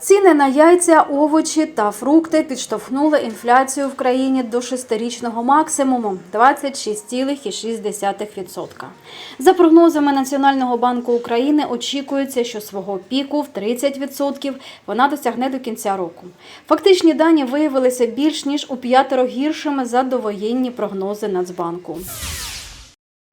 Ціни на яйця, овочі та фрукти підштовхнули інфляцію в країні до шестирічного максимуму 26,6%. За прогнозами Національного банку України, очікується, що свого піку в 30% вона досягне до кінця року. Фактичні дані виявилися більш ніж у п'ятеро гіршими за довоєнні прогнози Нацбанку.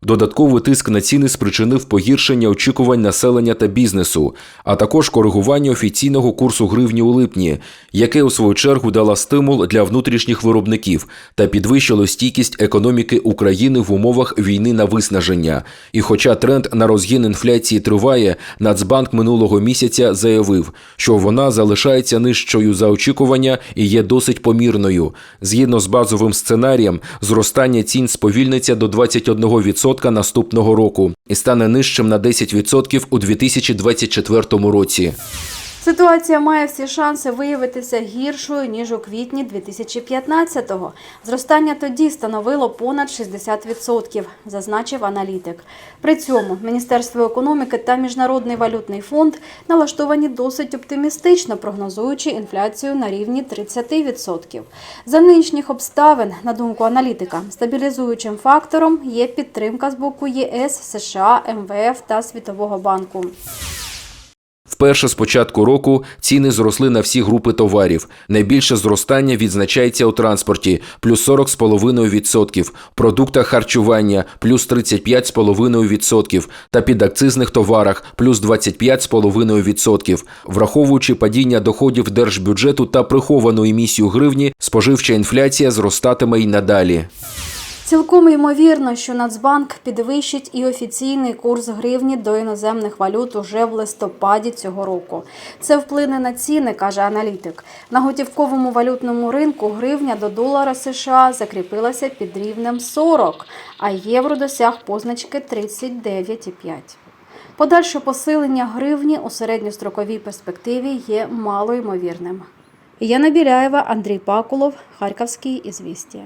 Додатковий тиск на ціни спричинив погіршення очікувань населення та бізнесу, а також коригування офіційного курсу гривні у липні, яке у свою чергу дало стимул для внутрішніх виробників та підвищило стійкість економіки України в умовах війни на виснаження. І хоча тренд на розгін інфляції триває, Нацбанк минулого місяця заявив, що вона залишається нижчою за очікування і є досить помірною. Згідно з базовим сценарієм, зростання цін сповільниться до 21% наступного року і стане нижчим на 10% у 2024 році. Ситуація має всі шанси виявитися гіршою ніж у квітні 2015-го. Зростання тоді становило понад 60%, зазначив аналітик. При цьому Міністерство економіки та Міжнародний валютний фонд налаштовані досить оптимістично, прогнозуючи інфляцію на рівні 30%. За нинішніх обставин, на думку аналітика, стабілізуючим фактором є підтримка з боку ЄС, США, МВФ та Світового банку. Вперше з початку року ціни зросли на всі групи товарів. Найбільше зростання відзначається у транспорті плюс 40,5%, в продуктах харчування плюс 35,5% та підакцизних товарах плюс 25,5%. Враховуючи падіння доходів держбюджету та приховану емісію гривні, споживча інфляція зростатиме й надалі. Цілком ймовірно, що Нацбанк підвищить і офіційний курс гривні до іноземних валют уже в листопаді цього року. Це вплине на ціни, каже аналітик. На готівковому валютному ринку гривня до долара США закріпилася під рівнем 40, а євро досяг позначки 39,5. Подальше посилення гривні у середньостроковій перспективі є малоймовірним. Яна Біляєва, Андрій Пакулов, Харківський ізвістія.